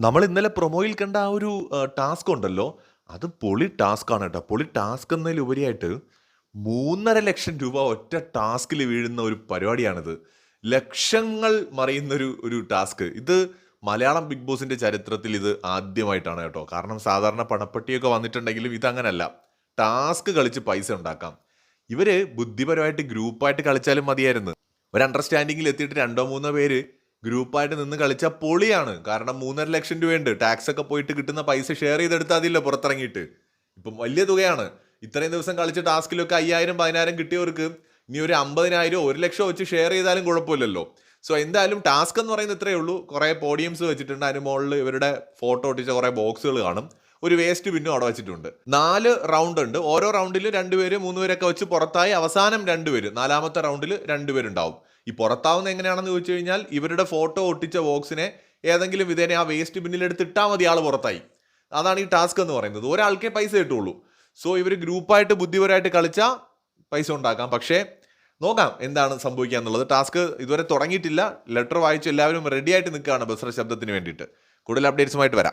നമ്മൾ ഇന്നലെ പ്രൊമോയിൽ കണ്ട ആ ഒരു ടാസ്ക് ഉണ്ടല്ലോ. അത് പൊളി ടാസ്ക് ആണ് കേട്ടോ. പൊളി ടാസ്ക് എന്നതിലുപരിയായിട്ട് മൂന്നര ലക്ഷം രൂപ ഒറ്റ ടാസ്കിൽ വീഴുന്ന ഒരു പരിപാടിയാണിത്. ലക്ഷങ്ങൾ മറിയുന്ന ഒരു ഒരു ടാസ്ക് ഇത് മലയാളം ബിഗ് ബോസിന്റെ ചരിത്രത്തിൽ ഇത് ആദ്യമായിട്ടാണ് കേട്ടോ. കാരണം സാധാരണ പണപ്പെട്ടിയൊക്കെ വന്നിട്ടുണ്ടെങ്കിലും ഇതങ്ങനല്ല. ടാസ്ക് കളിച്ച് പൈസ ഉണ്ടാക്കാം. ഇവർ ബുദ്ധിപരമായിട്ട് ഗ്രൂപ്പായിട്ട് കളിച്ചാലും മതിയായിരുന്നു. ഒരു അണ്ടർസ്റ്റാൻഡിങ്ങിൽ എത്തിയിട്ട് രണ്ടോ മൂന്നോ പേര് ഗ്രൂപ്പായിട്ട് നിന്ന് കളിച്ച പൊളിയാണ്. കാരണം മൂന്നര ലക്ഷം രൂപയുണ്ട്. ടാക്സ് ഒക്കെ പോയിട്ട് കിട്ടുന്ന പൈസ ഷെയർ ചെയ്തെടുത്താൽ അതില്ല പുറത്തിറങ്ങിയിട്ട്? ഇപ്പം വലിയ തുകയാണ്. ഇത്രയും ദിവസം കളിച്ച ടാസ്കിലൊക്കെ അയ്യായിരം പതിനായിരം കിട്ടിയവർക്ക് ഇനി ഒരു അമ്പതിനായിരം ഒരു ലക്ഷം വെച്ച് ഷെയർ ചെയ്താലും കുഴപ്പമില്ലല്ലോ. സോ എന്തായാലും ടാസ്ക് എന്ന് പറയുന്നത് ഇത്രയേ ഉള്ളൂ. കുറേ പോഡിയംസ് വെച്ചിട്ടുണ്ട്. അതിന് മുകളിൽ ഇവരുടെ ഫോട്ടോ ഒട്ടിച്ച കുറേ ബോക്സുകൾ കാണും. ഒരു വേസ്റ്റ് ബിന്നും അവിടെ വെച്ചിട്ടുണ്ട്. നാല് റൗണ്ട് ഉണ്ട്. ഓരോ റൗണ്ടിൽ രണ്ടുപേര് മൂന്ന് പേരൊക്കെ വെച്ച് പുറത്തായി അവസാനം രണ്ടുപേര് നാലാമത്തെ റൗണ്ടിൽ രണ്ടുപേരുണ്ടാവും ഈ പുറത്താവുന്ന എങ്ങനെയാണെന്ന് ചോദിച്ചു കഴിഞ്ഞാൽ ഇവരുടെ ഫോട്ടോ ഒട്ടിച്ച ബോക്സിനെ ഏതെങ്കിലും വിധേനെ ആ വേസ്റ്റ് ബിന്നിലെടുത്ത് ഇട്ടാൽ മതി ആൾ പുറത്തായി. അതാണ് ഈ ടാസ്ക് എന്ന് പറയുന്നത്. ഒരാൾക്കേ പൈസ കിട്ടുള്ളൂ. സോ ഇവർ ഗ്രൂപ്പായിട്ട് ബുദ്ധിപരമായിട്ട് കളിച്ചാൽ പൈസ ഉണ്ടാക്കാം. പക്ഷേ നോക്കാം എന്താണ് സംഭവിക്കുക എന്നുള്ളത്. ടാസ്ക് ഇതുവരെ തുടങ്ങിയിട്ടില്ല. ലെറ്റർ വായിച്ച് എല്ലാവരും റെഡിയായിട്ട് നിൽക്കുകയാണ് ബസ്ര ശബ്ദത്തിന് വേണ്ടിയിട്ട്. കൂടുതൽ അപ്ഡേറ്റ്സുമായിട്ട് വരാം.